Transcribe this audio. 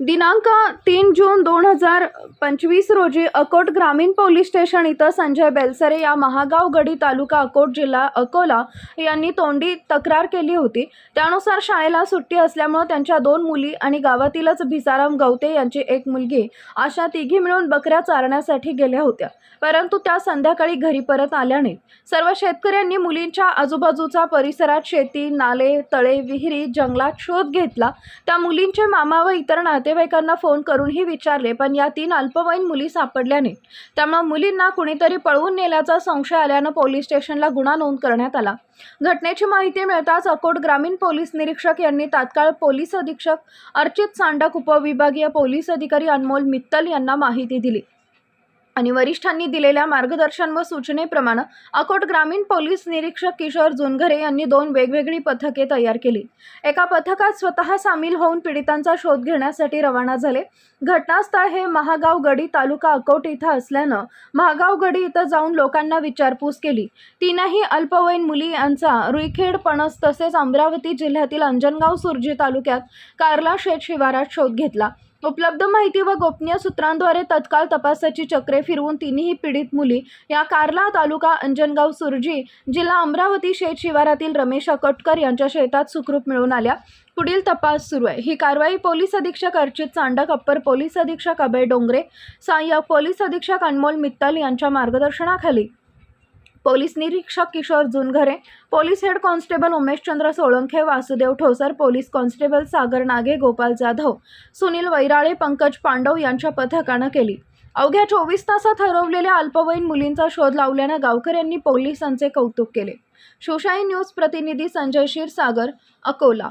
दिनांक तीन जून दोन हजार पंचवीस रोजी अकोट ग्रामीण पोलीस स्टेशन इथं संजय बेलसरे या महागाव गडी तालुका अकोट जिल्हा अकोला यांनी तोंडी तक्रार केली होती. त्यानुसार शाळेला सुट्टी असल्यामुळे त्यांच्या दोन मुली आणि गावातीलच भिसाराम गवते यांची एक मुलगी अशा तिघी मिळून बकऱ्या चारण्यासाठी गेल्या होत्या. परंतु त्या संध्याकाळी घरी परत आल्या नाहीत सर्व शेतकऱ्यांनी मुलींच्या आजूबाजूचा परिसरात शेती नाले तळे विहिरी जंगलात शोध घेतला. त्या मुलींचे मामा व इतर नाते नातेवाईकांना फोन करूनही विचारले पण या तीन अल्पवयीन मुली सापडल्या नाहीत. त्यामुळे मुलींना कुणीतरी पळवून नेल्याचा संशय आल्यानं पोलीस स्टेशनला गुन्हा नोंद करण्यात आला. घटनेची माहिती मिळताच अकोट ग्रामीण पोलीस निरीक्षक यांनी तात्काळ पोलीस अधीक्षक अर्चित सांडक उपविभागीय पोलीस अधिकारी अनमोल मित्तल यांना माहिती दिली. आणि वरिष्ठांनी दिलेल्या मार्गदर्शन व सूचनेप्रमाणे अकोट ग्रामीण पोलीस निरीक्षक किशोर जुनघरे यांनी दोन वेगवेगळी पथके तयार केली. एका पथकात स्वतः सामील होऊन पीडितांचा शोध घेण्यासाठी रवाना झाले. घटनास्थळ हे महागाव गडी तालुका अकोट इथं असल्यानं महागाव गडी इथं जाऊन लोकांना विचारपूस केली. तीनही अल्पवयीन मुली यांचा रुईखेड पणस तसेच अमरावती जिल्ह्यातील अंजनगाव सुरजी तालुक्यात कार्ला शेत शिवारात शोध घेतला. उपलब्ध माहिती व गोपनीय सूत्रांद्वारे तत्काळ तपासाची चक्रे फिरवून तिन्ही पीडित मुली या कारला तालुका अंजनगाव सुरजी जिल्हा अमरावती शेत शिवारातील रमेश अकटकर यांच्या शेतात सुखरूप मिळून आल्या. पुढील तपास सुरू आहे. ही कारवाई पोलीस अधीक्षक अर्चित चांडक अप्पर पोलीस अधीक्षक अभय डोंगरे सहाय्यक पोलीस अधीक्षक अनमोल मित्तल यांच्या मार्गदर्शनाखाली पोलीस निरीक्षक Kishor Junghare police head constable Umeshchandra Solankhe Vasudev Thosar police constable Sagar Nage Gopal Jadhav Sunil Vairale Pankaj Pandav यांच्या पथकानं केली. अवघ्या चोवीस तासात हरवलेल्या अल्पवयीन मुलींचा शोध लावल्यानं गावकऱ्यांनी पोलिसांचे कौतुक केले. शिवशाही न्यूज प्रतिनिधी संजय क्षीरसागर अकोला.